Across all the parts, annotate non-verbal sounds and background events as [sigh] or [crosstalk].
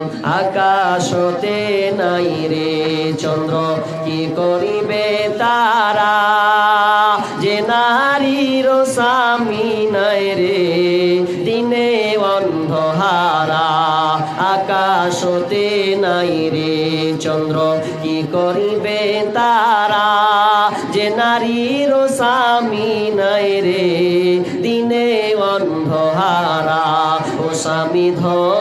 আকাশতে নাই রে চন্দ্র, কি করিবে তারা? যে নারীর স্বামী নাই রে, দিনে অন্ধহারা। আকাশতে নাই রে চন্দ্র, কি করিবে তারা? যে নারীর স্বামী নাই রে, দিনে অন্ধহারা। ও স্বামী ধন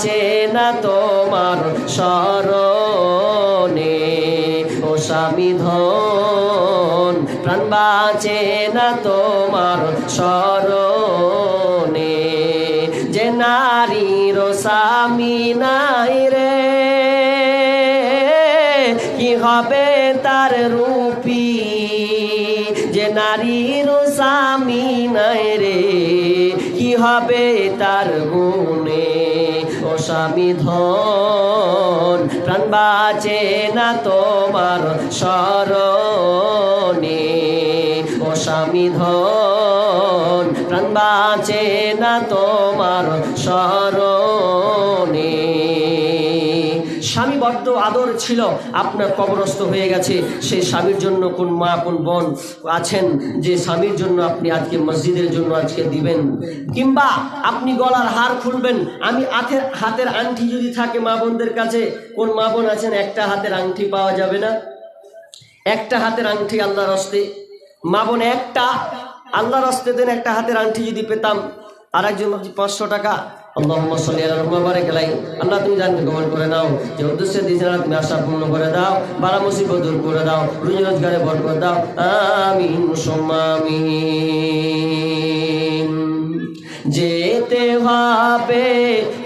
বাঁচে না তোমার স্মরণে? ও স্বামী ধন, প্রাণ বাঁচে না তোমার স্মরণে? যে নারীর স্বামী নাই রে, কি হবে তার রূপী? যে নারীর স্বামী নাই রে, কি হবে তার গুণে? স্বামী প্রাণ বাঁচে না তোমার স্মরণে। ও স্বামী প্রাণ বাঁচে না তোমার স্মরণে। স্বামী বড্ড আদর ছিল, আপনার কবরস্থ হয়ে গেছে। সেই স্বামীর জন্য কোন মা, কোন বোন আছেন, যে স্বামীর জন্য আপনি আজকে মসজিদের জন্য আজকে দিবেন? কিংবা আপনি গলার হার খুলবেন। আমি হাতের হাতের আংটি যদি থাকে মা বোনদের কাছে, কোন মা বোন আছেন, একটা হাতের আংটি পাওয়া যাবে না? একটা হাতের আংটি আল্লাহর হস্তে। মা বোন একটা, আল্লাহর হস্তে দেন একটা হাতের আংটি যদি পেতাম আর একজন পাঁচশো টাকা। আল্লাহুম্মা সাল্লি আলা কবল করে নাও যে উদ্দেশ্যে দিয়েছেন করে দাও। মুসিবত দূর করে দাও। রুজি রোজগারে বরকত দাও। আমিন সুম্মা যেতে হবে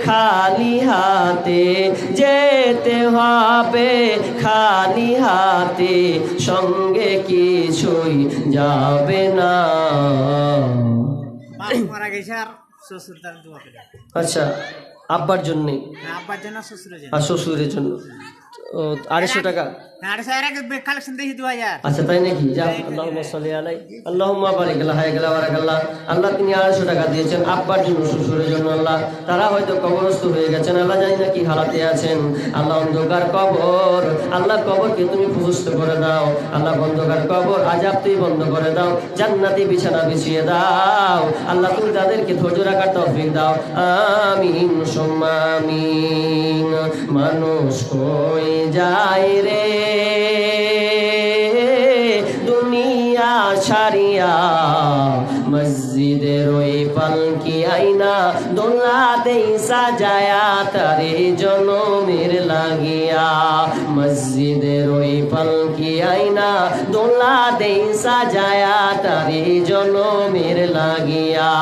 খালি হাতে, যেতে হবে খালি হাতে, সঙ্গে কিছুই যাবে না। মারা গেছে আর শ্বশুর তার দোয়া করে আচ্ছা আব্বার জন্যে? না, আব্বার জন্য শ্বশুরের জন্য। আর শ্বশুরের জন্য? আড়াইশো টাকা? আচ্ছা তাই নাকি? আল্লাহ হায়। আল্লাহ আল্লাহ। তিনি আড়াইশো টাকা দিয়েছেন আব্বার জন্য শ্বশুরের জন্য আল্লাহ। তারা হয়তো কবরস্থ হয়ে গেছেন আল্লাহ জানি না কি হালাতে আছেন। আল্লাহ অন্ধকার কবর আল্লাহ কবরকে তুমি প্রশস্ত করে দাও। আল্লাহ অন্ধকার কবর আজাব তুই বন্ধ করে দাও। জান্নাতি বিছানা বিছিয়ে দাও। আল্লাহ তুমি তাদেরকে ধৈর্য রাখার তৌফিক দাও। আমিন সুম্মা আমিন মানুষ কই যায় রে। দুনিয়া ছাড়িয়া মসজিদের ওই পালকি আইনা দোলা দেই সাজায়া, তারে জনমের লাগিয়া। মসজিদের ওই পালকি আইনা দোলা দেই সাজায়া, তারে জনমের লাগিয়া।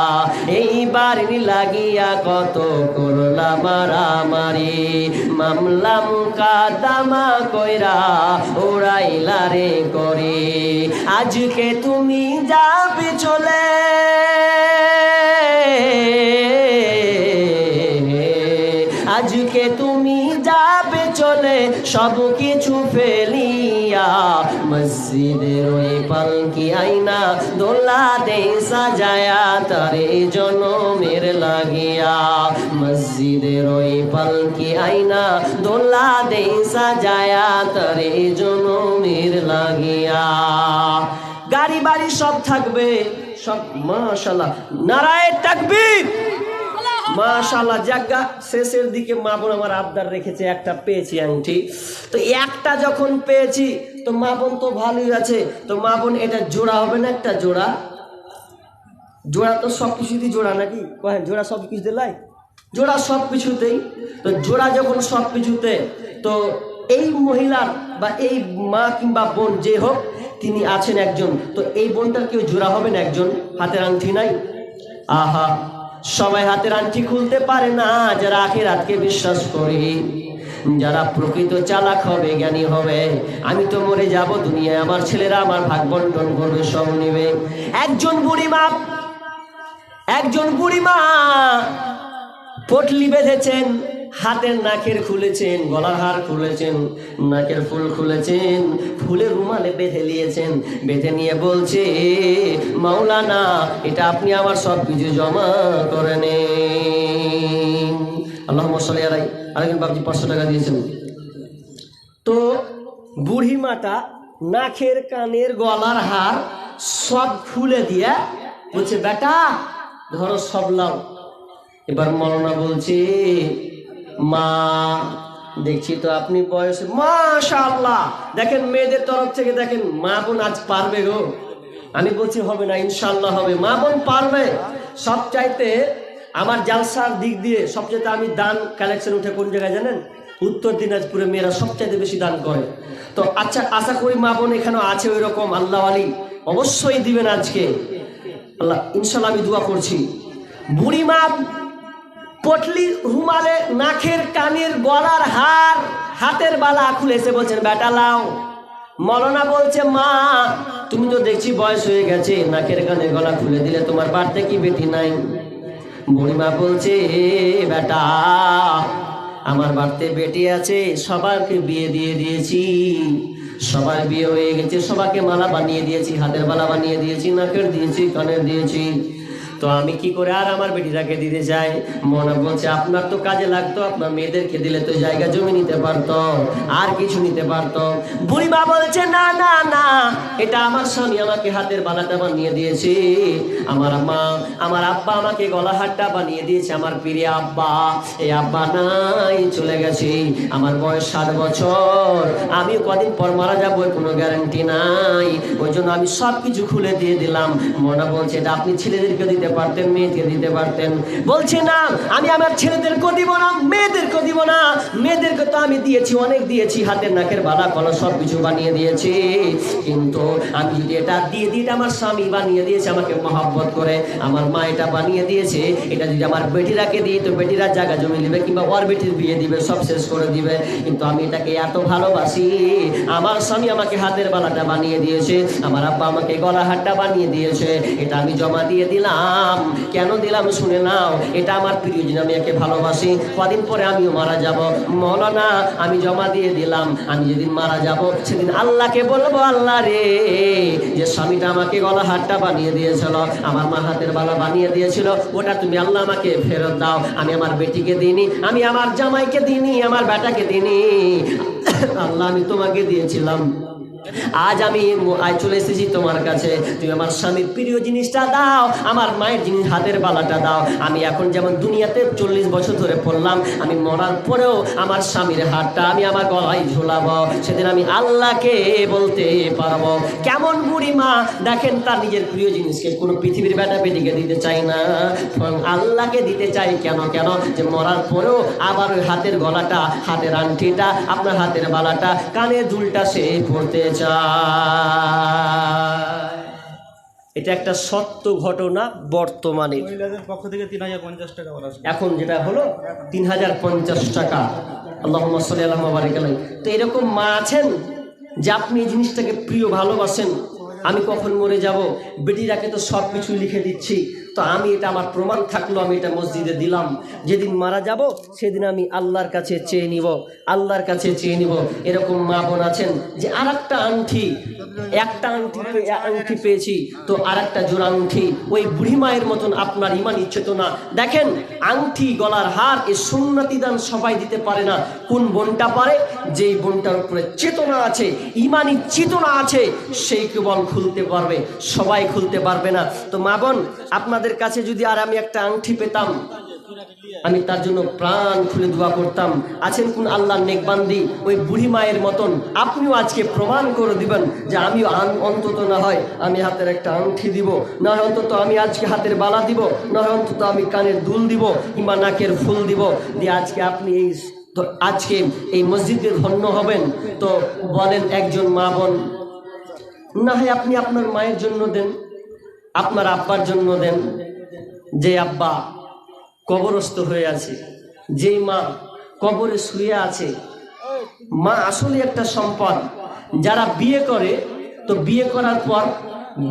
এইবার লাগিয়া কত করলা মারামারি। মামলা মুকাদামা কইরা ওড়াইলা রে করে। আজকে তুমি যাবে চলে। আজকে তুমি যাবে চলে, সব কিছু ফেলিয়া মসজিদের ওই পালকি আইনা দোলা দে সাজায়া, তারে জনমের লাগিয়া মসজিদের ওই পালকি আইনা দোলা দে সাজায়া, তারে জনমের লাগিয়া। গাড়ি বাড়ি সব থাকবে। সব মাশাল্লাহ নারায়ণ তাকবীর। মাশাল্লাহ জাগা শেষের দিকে মা বোন আমার আবদার রেখেছে, একটা পেয়েছি আংটি। তো একটা যখন পেয়েছি, তো মা বোন তো ভালোই আছে। তো মা বোন, এটা জোড়া হবে না একটা জোড়া? জোড়া তো সব কিছুতেই জোড়া নাকি? কহেন জোড়া সব কিছুতে লাই? জোড়া সব কিছুতেই। তো জোড়া যখন সব কিছুতে, তো এই মহিলার বা এই মা কিংবা বোন যে হোক তিনি আছেন একজন। তো এই বোনটার কেউ জোড়া হবেন একজন? হাতের আংটি নাই? আহা, সবাই হাতের আংটি খুলতে পারে না, যারা আখের রাতকে বিশ্বাস করি। যারা প্রকৃত চালাক হবে, জ্ঞানী হবে। আমি তো মরে যাব দুনিয়ায়, আমার ছেলেরা আমার ভাগ বন্টন করবে, সব নিবে। একজন বুড়ি মা একজন বুড়ি মা পটলি বেঁধেছেন। হাতের নাকের খুলেছেন, গলার হার খুলেছেন, নাকের ফুল খুলেছেন, ফুলের রুমালে বেঁধে নিয়েছেন, বেঁধে নিয়ে বলছে, মাওলানা, এটা আপনি আমার সব কিছু জমা করে নেন। আল্লাহ মশালি আলাই। আরেকজন বাবজি পাঁচশো টাকা দিয়েছেন। তো বুড়িমাটা নাকের কানের গলার হার সব খুলে দিয়ে বলছে, বেটা, ধরো সব লাও এবার মরনা বলছে মা, দেখছি তো আপনি বয়সে মাশাআল্লাহ! দেখেন মেয়েদের তরফ থেকে দেখেন মা বোন আজ পারবে গো। আমি বলছি হবে না ইনশাল্লাহ হবে। মা বোন পারবে। সব চাইতে আমার জালসার দিক দিয়ে সবচাইতে আমি দান কালেকশন উঠে কোন জায়গায় জানেন? উত্তর দিনাজপুরে মেয়েরা সবচাইতে বেশি দান করে। তো আচ্ছা আশা করি মা বোন এখানে আছে ওই রকম আল্লাহ আলী। অবশ্যই দিবেন আজকে। আল্লাহ ইনশাল্লাহ আমি দোয়া করছি। বুড়ি মা পটলি রুমালে নাকের কানের গলার হার হাতের বালা খুলেছে বলছেন, বেটা লাও। মলনা বলছে, মা, তুমি তো দেখছি বয়স হয়ে গেছে, নাকের কানের গলা খুলে দিলে তোমার বাড়তে কি বেটি নাই? বুড়িমা বলছে "এ বেটা, আমার বাড়তে বেটি আছে সবারকে বিয়ে দিয়ে দিয়েছি। সবার বিয়ে হয়ে গেছে, সবাইকে মালা বানিয়ে দিয়েছি, হাতের মালা বানিয়ে দিয়েছি, নাকের দিয়েছি, কানের দিয়েছি। তো আমি কি করে আর আমার বেটিটাকে দিতে চাই মনে বলছে, আপনার তো কাজে লাগতো, আপনার মেয়েদেরকে দিলে তো জায়গা জমি নিতে পারতো আর কিছু নিতে পারতো বুড়িমা বলছে, না না না, এটা আমার স্বামী আমাকে হাতের বালাটা বানিয়ে দিয়েছে। আমার মা, আমার আব্বা আমাকে গলা হাটটা বানিয়ে দিয়েছে, আমার প্রিয় আব্বা। এই আব্বা নাই, চলে গেছে। আমার বয়স ষাট বছর। আমি কদিন পর মারা যাব কোনো গ্যারান্টি নাই। ওই জন্য আমি সব কিছু খুলে দিয়ে দিলাম। মনে বলছে, এটা আপনি ছেলেদেরকে দিতে পারতেন, মেয়েকে দিতে পারতেন। বলছে, না, আমি আমার ছেলেদেরকেও দিব না, মেয়েদেরকেও দিব না। মেয়েদেরকে তো আমি দিয়েছি, অনেক দিয়েছি, হাতের, নাকের বালা কলা সব কিছু বানিয়ে দিয়েছি। কিন্তু আমি এটা দিয়ে এটা আমার স্বামী বানিয়ে দিয়েছে, আমাকে মহাব্বত করে। আমার মা এটা বানিয়ে দিয়েছে, এটা যদি আমার বেটিরাকে দিই, তো বেটিরা জায়গা জমি দিবে কিংবা ওর বেটির বিয়ে দিবে, সব শেষ করে দিবে। কিন্তু আমি এটাকে এত ভালোবাসি। আমার স্বামী আমাকে হাতের বালাটা বানিয়ে দিয়েছে, আমার আব্বা আমাকে গলা হাটটা বানিয়ে দিয়েছে, এটা আমি জমা দিয়ে দিলাম। কেন দিলাম শুনে নাও। এটা আমার প্রিয়জন আমি একে ভালোবাসি। কদিন পরে আমিও মারা যাব। মৌলানা, আমি জমা দিয়ে দিলাম। আমি যেদিন মারা যাব, সেদিন আল্লাহকে বলব, আল্লাহ রে, যে স্বামীটা আমাকে গলা হাটটা বানিয়ে দিয়েছিল, আমার মা হাতের বালা বানিয়ে দিয়েছিল, ওটা তুমি আল্লাহ আমাকে ফেরত দাও। আমি আমার বেটিকে দিইনি, আমি আমার জামাইকে দিইনি, আমার বেটাকে দিইনি। আল্লাহ, আমি তোমাকে দিয়েছিলাম। আজ আমি চলে এসেছি তোমার কাছে। তুমি আমার স্বামীর প্রিয় জিনিসটা দাও, আমার মায়ের জিনিস হাতের বালাটা দাও। আমি এখন যেমন দুনিয়াতে চল্লিশ বছর ধরে পড়লাম, আমি মরার পরেও আমার স্বামীর হাতটা আমি আমার গলায় ঝোলাবো। সেদিন আমি আল্লাহকে বলতে পারব। কেমন বুড়ি মা? দেখেন তার নিজের প্রিয় জিনিসকে কোনো পৃথিবীর বেটা বেটিকে দিতে চাই না। আল্লাহকে দিতে চাই কেন কেন? যে মরার পরেও আবার ওই হাতের গলাটা, হাতের আংটিটা, আপনার হাতের বালাটা কানের দুলটা সে পড়তে চায় এটা একটা সত্য ঘটনা বর্তমানে। পক্ষ থেকে তিন হাজার পঞ্চাশ টাকা এখন যেটা হলো তিন হাজার পঞ্চাশ টাকা। আল্লাহ আল্লাহ। তো এরকম মা আছেন যে আপনি এই জিনিসটাকে প্রিয় ভালোবাসেন। আমি কখন মরে যাব? বেটিরাকে তো সব কিছু লিখে দিচ্ছি। তো আমি এটা আমার প্রমাণ থাকল, আমি এটা মসজিদে দিলাম। যেদিন মারা যাব, সেদিন আমি আল্লাহর কাছে চেয়ে নিব, আল্লাহর কাছে চেয়ে নিব। এরকম মা বোন আছেন যে আর একটা আংটি একটা আংটি আংটি পেয়েছি, তো আর একটা জোড়া আংটি ওই বুড়ি মায়ের মতন আপনার ইমান ইচ্ছে তো না। দেখেন আংটি গলার হার এ সুন্নতি দান সবাই দিতে পারে না। কোন বোনটা পারে? যেই বোনটার উপরে চেতনা আছে, ইমানি চেতনা আছে, সেই কেবল খুলতে পারবে, সবাই খুলতে পারবে না। তো মা বোন আপনাদের কাছে যদি আর আমি একটা আংটি পেতাম, আমি তার জন্য প্রাণ খুলে দোয়া করতাম। আছেন কোন আল্লাহ নেকবান্দি? ওই বুড়ি মায়ের মতন। আপনিও আজকে প্রমাণ করে দিবেন যে আমিও অন্তত না হয় আমি হাতের একটা আংটি দিব। না হয় অন্তত আমি আজকে হাতের বালা দিব। না হয় অন্তত আমি কানের দুল দিব কিংবা নাকের ফুল দিব। দিয়ে আজকে আপনি এই আজকে এই মসজিদে ধন্য হবেন। তো বলেন একজন মা বোন, না হয় আপনি আপনার মায়ের জন্য দেন। আপনার আব্বার জন্য দেন। যে আব্বা কবরস্থ হয়ে আছে, যেই মা কবরে শুয়ে আছে, মা আসলে একটা সম্পদ। যারা বিয়ে করে, তো বিয়ে করার পর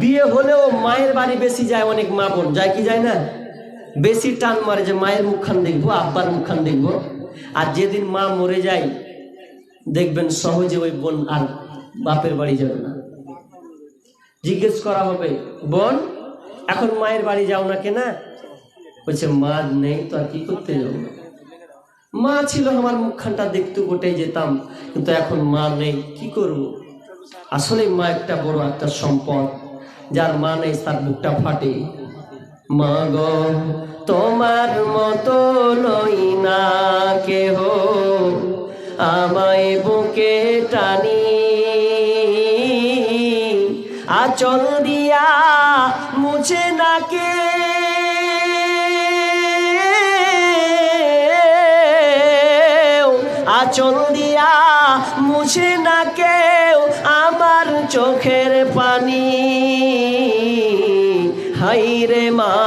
বিয়ে হলেও মায়ের বাড়ি বেশি যায় অনেক মা বোন। যায় কি যায় না? বেশি টান মারে যে মায়ের মুখখান দেখব, আব্বার মুখখান দেখব। আর যেদিন মা মরে যায়, দেখবেন সহজে ওই বোন আর বাপের বাড়ি যাবে না। জিজ্ঞেস করা হবে, বোন, এখন মায়ের বাড়ি যাও না কেনা? বলছে, মা, নেই তো আর কি করতে যাব? মা ছিল আমার মুখখানটা দেখতে গোটে যেতাম, কিন্তু এখন মা নেই, কি করব? আসলে মা একটা বড় একটা সম্পদ, যার মা নেই, তার বুকটা ফাটে। মা গো, তোমার মতো নই না কেহ, আমায় বুকে টানি আচল দিয়া মুছে না কে আচল দিয়া মুছে না কেউ আমার চোখের পানি। হাই রে মা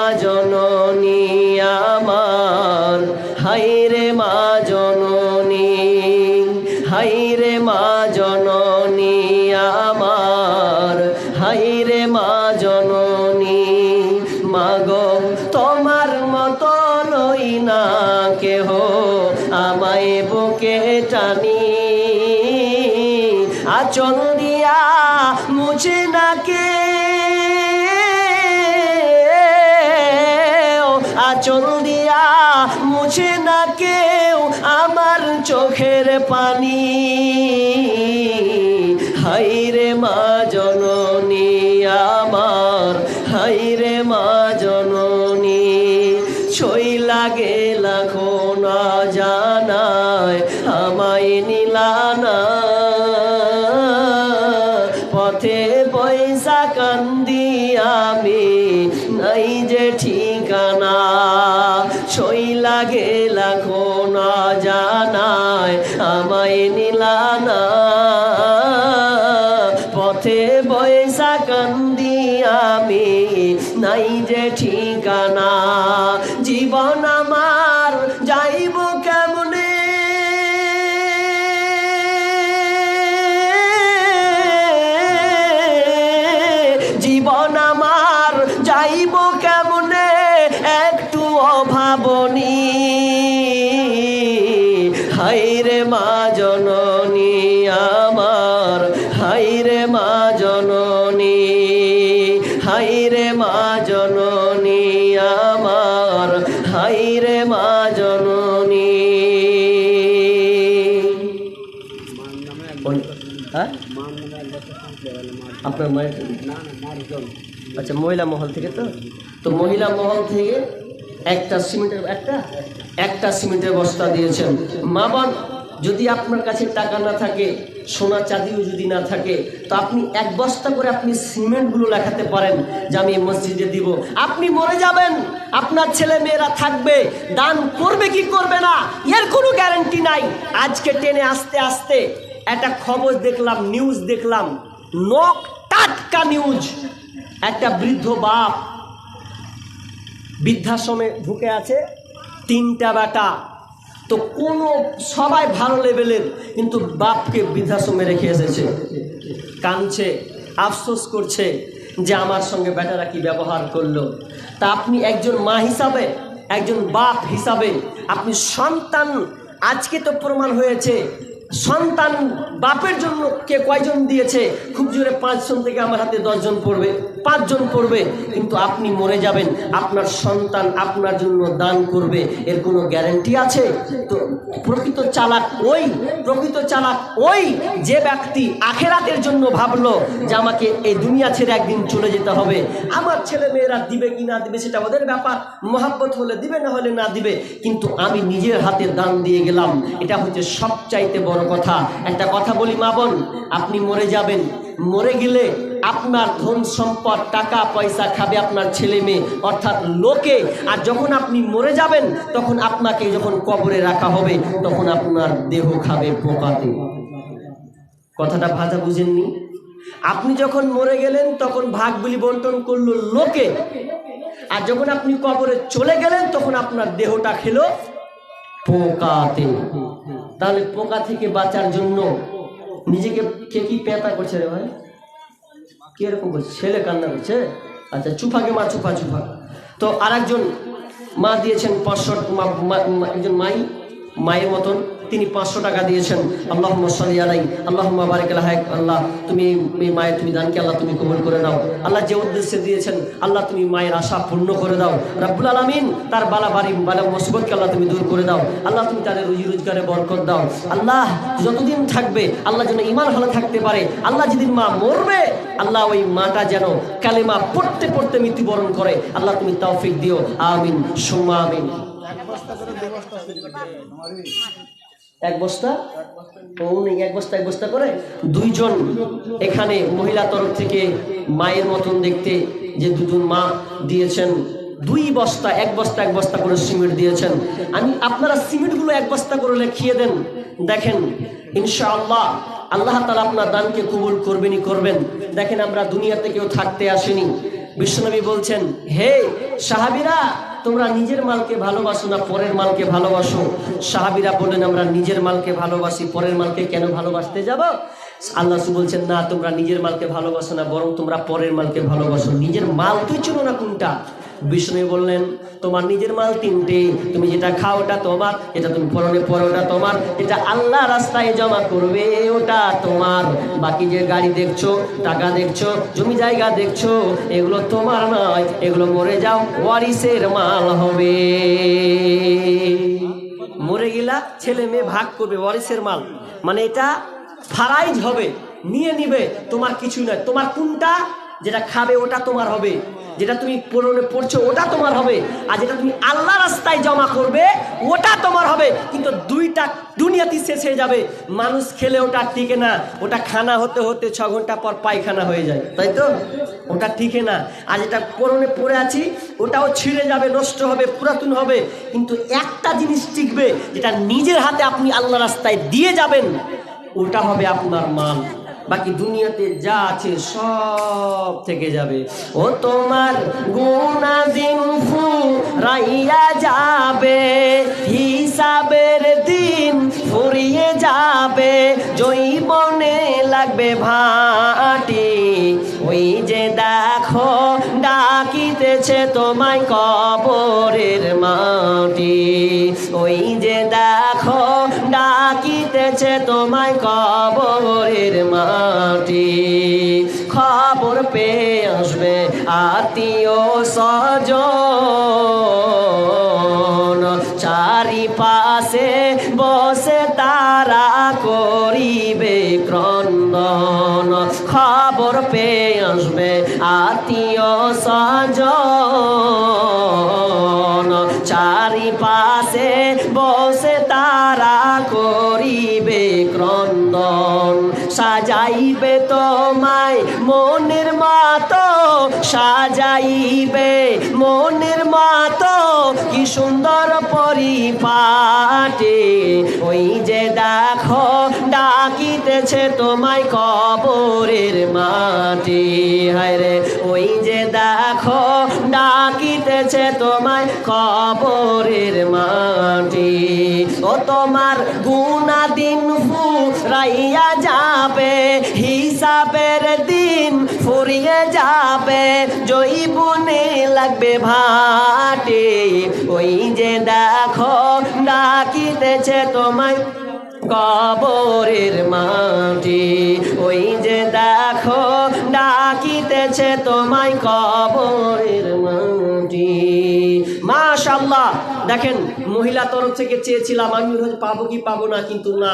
পানি। হাইরে মা জননী আমার হাইরে মা জননী ছই লাগে আমায় নিলানা, পথে বৈশা কান্দি আমি, নাই যে ঠিকানা, জীবন আমার যাইব কেমনে? জীবন আমার যাইব কেমনে? একটু অভাবনী। হাইরে মা আপনার মায়ের আচ্ছা মহিলা মহল থেকে তো? তো মহিলা মহল থেকে একটা সিমেন্টের, একটা? একটা সিমেন্টের বস্তা দিয়েছেন। মা বান যদি আপনার কাছে টাকা না থাকে, সোনা চাঁদিও যদি না থাকে, তো আপনি এক বস্তা করে আপনি সিমেন্টগুলো লেখাতে পারেন যে আমি মসজিদে দিব। আপনি মরে যাবেন। আপনার ছেলে মেয়েরা থাকবে, দান করবে কি করবে না, এর কোনো গ্যারেন্টি নাই। আজকে টেনে আস্তে আস্তে একটা খবর দেখলাম নিউজ দেখলাম নক টাটকা নিউজ একটা বৃদ্ধ বাপ বৃদ্ধাশ্রমে ঢুকে আছে, তিনটা বেটা। তো কোনো, সবাই ভালো লেভেলের কিন্তু বাপকে বৃদ্ধাশ্রমে রেখে এসেছে। কাঁদছে, আফসোস করছে যে আমার সঙ্গে বেটারা কি ব্যবহার করল। তা আপনি একজন মা হিসাবে, একজন বাপ হিসাবে, আপনি সন্তান, আজকে তো প্রমাণ হয়েছে সন্তান বাপের জন্য কে কয়জন দিয়েছে? খুব জোরে পাঁচজন থেকে আমার হাতে দশজন পড়বে, পাঁচজন পড়বে, কিন্তু আপনি মরে যাবেন। আপনার সন্তান আপনার জন্য দান করবে, এর কোনো গ্যারান্টি আছে? তো প্রকৃত চালাক ওই, প্রকৃত চালাক ওই যে ব্যক্তি আখেরাতের জন্য ভাবলো যে আমাকে এই দুনিয়া ছেড়ে একদিন চলে যেতে হবে। আমার ছেলে মেয়েরা দিবে কি না দিবে সেটা ওদের ব্যাপার। মহাব্বত হলে দিবে, না হলে না দিবে। কিন্তু আমি নিজের হাতে দান দিয়ে গেলাম। এটা হচ্ছে সবচাইতে বড় কথা। একটা কথা বলি, মা বোন, আপনি মরে যাবেন। মরে গেলে আপনার ধন সম্পদ, টাকা, পয়সা খাবে আপনার ছেলে মেয়ে। অর্থাৎ লোকে। আর যখন আপনি মরে যাবেন, তখন আপনাকে যখন কবরে রাখা হবে, তখন আপনার দেহ খাবে পোকাতে। কথাটা ভাজা বুঝেননি? আপনি যখন মরে গেলেন, তখন ভাগ বলি বন্টন করল লোকে। আর যখন আপনি কবরে চলে গেলেন, তখন আপনার দেহটা খেলো পোকাতে। তাহলে পোকা থেকে বাঁচার জন্য নিজেকে কে কি পেতা করছে রে ভাই? কীরকম করছে? ছেলে কান্না করছে? আচ্ছা চুফাকে মা চুফা চুফা তো আর একজন মা দিয়েছেন পাঁচশো একজন মাই, মায়ের মতন। তিনি পাঁচশো টাকা দিয়েছেন। আল্লাহ সাল্লি আলাই। আল্লাহ বারিক হায়ক। আল্লাহ, তুমি মায়ের তুমি দানকে আল্লাহ তুমি কবুল করে দাও আল্লাহ যে উদ্দেশ্যে দিয়েছেন, আল্লাহ তুমি মায়ের আশা পূর্ণ করে দাও। রাব্বুল আলামিন তার বালা বাড়ি বালা মুসিবতকে আল্লাহ তুমি দূর করে দাও। আল্লাহ তুমি তাদের রুজি রোজগারে বরকত দাও। আল্লাহ যতদিন থাকবে, আল্লাহ যেন ইমান ভালো থাকতে পারে। আল্লাহ যেদিন মা মরবে, আল্লাহ ওই মাটা যেন কালেমা পড়তে পড়তে মৃত্যুবরণ করে। আল্লাহ তুমি তৌফিক দিও। আমিন। সুম্মা আমিন। এক ও নেই এক বস্তা? এক বস্তা এক বস্তা করে দুইজন এখানে মহিলা তরফ থেকে মায়ের মতন দেখতে যে দুজন মা দিয়েছেন, দুই বস্তা, এক বস্তা এক বস্তা করে সিমেন্ট দিয়েছেন। আমি আপনারা সিমেন্টগুলো এক বস্তা করে লেখিয়ে দেন, দেখেন, ইনশাআল্লাহ আল্লাহ তালা আপনার দানকে কবুল করবেনই করবেন। দেখেন আমরা দুনিয়াতে কেউ থাকতে আসেনি। বিশ্বনবী বলছেন, হে সাহাবিরা তোমরা নিজের মালকে ভালোবাসো না পরের মালকে ভালোবাসো? সাহাবিরা বলেন আমরা নিজের মালকে ভালোবাসি, পরের মালকে কেন ভালোবাসতে যাব? আল্লাহ বলছেন, না, তোমরা নিজের মালকে ভালোবাসো না, বরং তোমরা পরের মালকে ভালোবাসো। নিজের মাল তুই চলো না কোনটা? বিষ্ণু বললেন, তোমার নিজের মাল তিনটে। তুমি যেটা খাও ওটা তোমার, এটা তুমি পরনে পরে ওটা তোমার, এটা আল্লাহ রাস্তায় জমা করবে, ওটা তোমার। বাকি যে গাড়ি দেখছ, টাকা দেখছ, জমি জায়গা দেখছ, এগুলো তোমার নয়, এগুলো মরে যাও, ওয়ারিসের মাল হবে। মরে গেলা, ছেলে মেয়ে ভাগ করবে, ওয়ারিসের মাল। মানে এটা ফারাইজ হবে, নিয়ে নিবে, তোমার কিছু নয়, তোমার কোনটা যেটা খাবে ওটা তোমার হবে। যেটা তুমি পড়নে পড়ছো, ওটা তোমার হবে। আর যেটা তুমি আল্লাহ রাস্তায় জমা করবে, ওটা তোমার হবে। কিন্তু দুইটা দুনিয়াতে শেষ হয়ে যাবে। মানুষ খেলে ওটা টিকে না। ওটা খানা হতে হতে ছ ঘণ্টা পর পায়খানা হয়ে যায়। তাই তো? ওটা টিকে না। আর যেটা পরনে পড়ে আছি, ওটাও ছিঁড়ে যাবে, নষ্ট হবে, পুরাতন হবে। কিন্তু একটা জিনিস টিকবে, যেটা নিজের হাতে আপনি আল্লাহ রাস্তায় দিয়ে যাবেন, ওটা হবে আপনার মান বাকি দুনিয়াতে যা আছে সব থেকে যাবে। ও তোমার গুণাদিন ফু রাইয়া যাবে, হিসাবের দিন ফুরিয়ে যাবে জৈবনে লাগবে ভাটি। ওই যে দেখো, ডাকিতেছে তোমায় কবরের মাটি। ওই যে দেখো ডাকিতেছে তোমায় কবরের মাটি। খবর পেয়ে আসবে আত্মীয় সজন চারিপাশে সাজাইবে মনের মতো, কি সুন্দর পরিপাটে। ওই যে দেখো, ডাকিতেছে তোমায় কবরের মাটি। হায় রে, ওই যে দেখো, ডাকিতেছে তোমায় কবরের মাটি। ও তোমার গুনা দিন ফুরাইয়া যাবে, হিসাবের ফুরিয়ে যাবে, জৈবনে লাগবে ভাটে। ওই যে দেখো, ডাকিতেছে তোমায় কবরের মাটি। ওই যে দেখো, ডাকিতেছে তোমায় কবরের মাটি। মাশাল্লাহ দেখেন, মহিলা তরফ থেকে চেয়েছিলাম আমি পাবো কি পাবো না, কিন্তু না।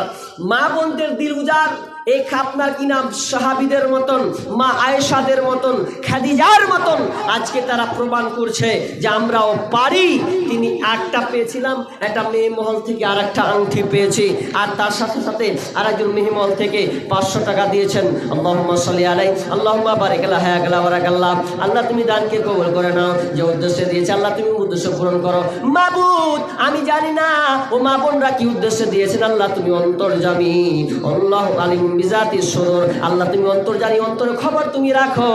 মা বোনদের দিল এই আপনার কি নাম সাহাবিদের মতন, মা আয়েশাদের মতন, খাদিজার মতন আজকে তারা প্রমাণ করছে যে আমরাও পারি। তিনি একটা পেয়েছিলাম, একটা মেয়ে মহল থেকে আর একটা আংটি পেয়েছি। আর তার সাথে সাথে আর একজন মেয়ে মহল থেকে পাঁচশো টাকা দিয়েছেন। আল্লাহুম্মা সাল্লি আলাই আল্লাহুম্মা বারিক আল্লাহ হ্যাঁ গেলা বারাকাল্লাহ আল্লাহ তুমি দানকে কবুল করে নাও, যে উদ্দেশ্যে দিয়েছে। আল্লাহ তুমি উদ্দেশ্য পূরণ করো। মাবুদ, আমি জানি না, ও মা বোনরা কি উদ্দেশ্যে দিয়েছেন? আল্লাহ তুমি অন্তর জামি আল্লাহ আলিম বিজাতি সুদূর আল্লাহ তুমি অন্তর জানি অন্তরে খবর তুমি রাখো।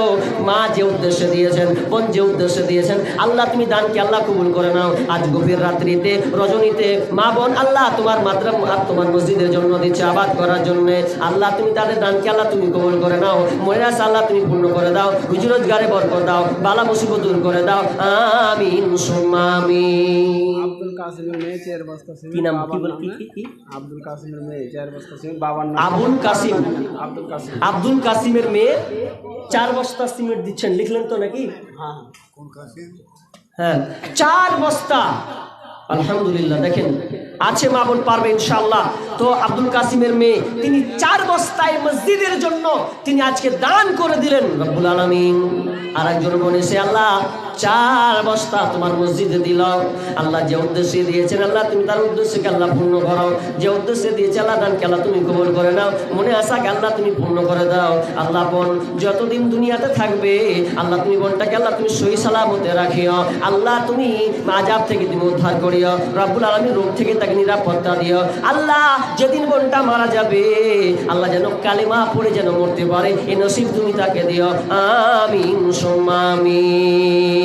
মা যে উদ্দেশ্যে দিয়েছেন বোন যে উদ্দেশ্যে দিয়েছেন আল্লাহ তুমি দানকে আল্লাহ কবুল করে নাও। আজ গভীর রাত্রিতে রজনীতে মা বোন আল্লাহ তোমার মাত্রা আর তোমার মসজিদের জন্য দিচ্ছে আবাদ করার জন্য। আল্লাহ তুমি তাদের দানকে আল্লাহ তুমি কবুল করে নাও। মহিরাস আল্লাহ তুমি পূর্ণ করে দাও। রুজি রোজগারে বরকত দাও। বালা মুসিবত দূর করে দাও। আমিন সুম্মা আমিন। কাসিমের মেয়ে চার বস্তা কি নাম? কি বল কি কি আব্দুল কাসিমের মেয়ে চার বস্তা বাবার নাম আবুল কাসিম আব্দুল কাসিম। আব্দুল কাসিমের মেয়ে চার বস্তা সিমেন্ট দিচ্ছেন লিখলেন তো নাকি? হ্যাঁ হ্যাঁ। চার বস্তা। আলহামদুলিল্লাহ দেখেন আছে মা বোন পারবে ইনশাআল্লাহ। তো আব্দুল কাসিমের মেয়ে তিনি চার বস্তায় মসজিদের জন্য তিনি আজকে দান করে দিলেন। রব্বুল আলামিন আর একজন বোন এসে আল্লাহ চার বস্তা তোমার মসজিদে দিল। আল্লাহ যে উদ্দেশ্যে দিয়েছেন, আল্লাহ তুমি তার উদ্দেশ্যকে আল্লাহ পূর্ণ করো। যে উদ্দেশ্যে দিয়েছে আল্লাহ দানকে আল্লাহ তুমি কবল করে নাও। মনে আশাকে আল্লাহ তুমি পূর্ণ করে দাও। আল্লাহ বোন, যতদিন দুনিয়াতে থাকবে, আল্লাহ তুমি বোনটাকে আল্লাহ তুমি সহি সালামতে রাখিও। আল্লাহ তুমি আজাব থেকে তুমি উদ্ধার করিও। রব্বুল আলমী রোগ থেকে তাকে নিরাপত্তা দিও। আল্লাহ যেদিন বোনটা মারা যাবে, আল্লাহ যেন কালিমা পড়ে যেন মরতে পারে, এ নসিব তুমি তাকে দিও। আমিন সোমামিন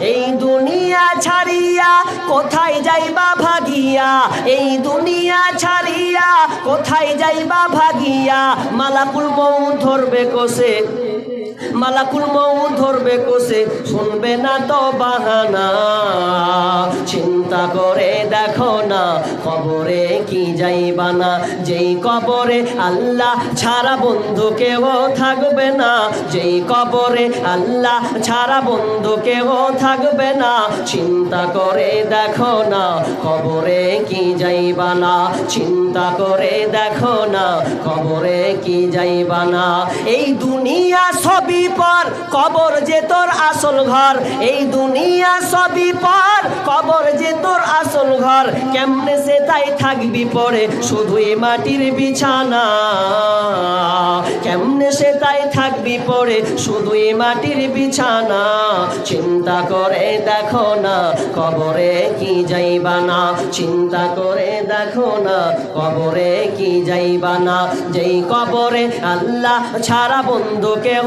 এই দুনিয়া ছাড়িয়া কোথায় যাইবা ভাগিয়া? এই দুনিয়া ছাড়িয়া কোথায় যাইবা ভাগিয়া? মালাকুল মৌ ধরবে কোসে? মালাকুল মৌ ধরবে কোসে শুনবে না তো বাহানা। চিন্তা করে দেখো না কবরে কি যাইবা না যেই কবরে আল্লাহ ছাড়া বন্ধু কেউ থাকবে না। যেই কবরে আল্লাহ ছাড়া বন্ধু কেউ থাকবে না। চিন্তা করে দেখো না কবরে কি যাইবা না চিন্তা করে দেখো না কবরে কি যাইবা না এই দুনিয়া সবই কবর যে তোর আসল ঘর। এই দুনিয়া সবই পর, কবর যে তোর আসল ঘর। কেমনে সে তাই থাকবি পরে শুধুই মাটির বিছানা। কেমনে সে তাই থাকবি পরে শুধুই মাটির বিছানা। চিন্তা করে দেখো না, কবরে কি যাইবা না। চিন্তা করে দেখো না, কবরে কি যাইবা না। যেই কবরে আল্লাহ ছাড়া বন্ধু কেহ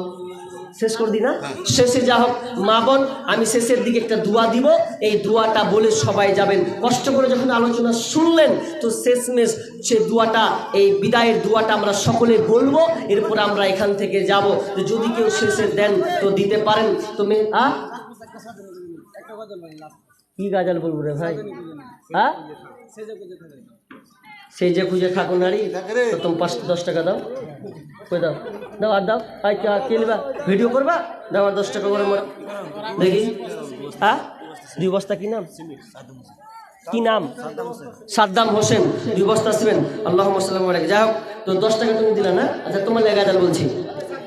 শেষ করে দিই না? শেষে যা হোক, মা বোন, আমি শেষের দিকে একটা দোয়া দিব। এই দোয়াটা বলে সবাই যাবেন। কষ্ট করে যখন আলোচনা শুনলেন, তো শেষমেশ সে দোয়াটা, এই বিদায়ের দোয়াটা আমরা সকলে বলব। এরপর আমরা এখান থেকে যাব। যদি কেউ শেষে দেন, তো দিতে পারেন। তো মে আ? কি গাজাল বলব রে ভাই? হ্যাঁ সেই যে খুঁজে থাকো নারী তো তুমি পাঁচটা দশ টাকা দাও। কই দাও? দাও আর দাও। আর কে কে নিবা? ভিডিও করবা? দাও আর দশ টাকা করে মোড়া। দেখি। হ্যাঁ? দুই বস্তা কি নাম? কি নাম? সাদ্দাম হোসেন। দুই বস্তা আসবেন। আল্লাহ সাল্লাম যাই হোক তো দশ টাকা তুমি দিলা না? আচ্ছা তোমার লেগে গাজাল বলছি।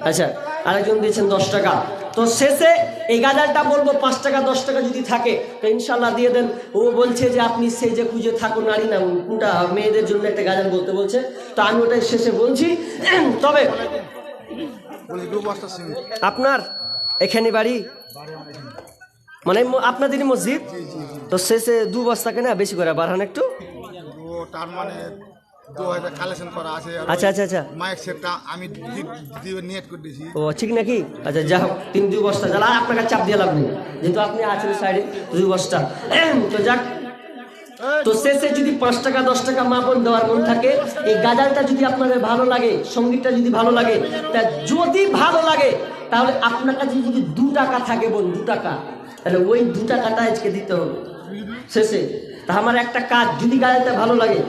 আচ্ছা আরেকজন দিয়েছেন দশ টাকা। তো শেষে এই গাজালটা বলব পাঁচ টাকা দশ টাকা যদি থাকে তো ইনশাল্লাহ দিয়ে দেন। ও বলছে যে আপনি সে যে খুঁজে থাকো নারী না কোনটা মেয়েদের জন্য একটা গাজাল বলতে বলছে? তো আমি ওটাই শেষে বলছি। [clears throat] তবে আপনার এখানে বাড়ি? মানে আপনাদেরই মসজিদ? তো শেষে দু বস্তা কেনা বেশি করে বাড়ান একটু। তার মানে দু হাজার কালেকশন করা আছে আচ্ছা আচ্ছা আচ্ছা। মাইক সেটটা আমি নিয়ত করে দিয়েছি। ও ঠিক নাকি? আচ্ছা যা হোক তিন দুই বস্তা জ্বালা আপনাকে চাপ দিয়ে লাভ নেই। যেহেতু আপনি আছেন সাইডে দুই বস্তা। তো যাক। তো শেষে যদি পাঁচ টাকা দশ টাকা মাপন দেওয়ার মন থাকে এই গাজালটা যদি আপনাদের ভালো লাগে সঙ্গীতটা যদি ভালো লাগে তা যদি ভালো লাগে তাহলে আপনার কাছে যদি দু টাকা থাকে বোন দু টাকা তাহলে ওই দু টাকাটা আজকে দিতে হবে। শেষে। তা আমার একটা কাজ যদি গাজালটা ভালো লাগে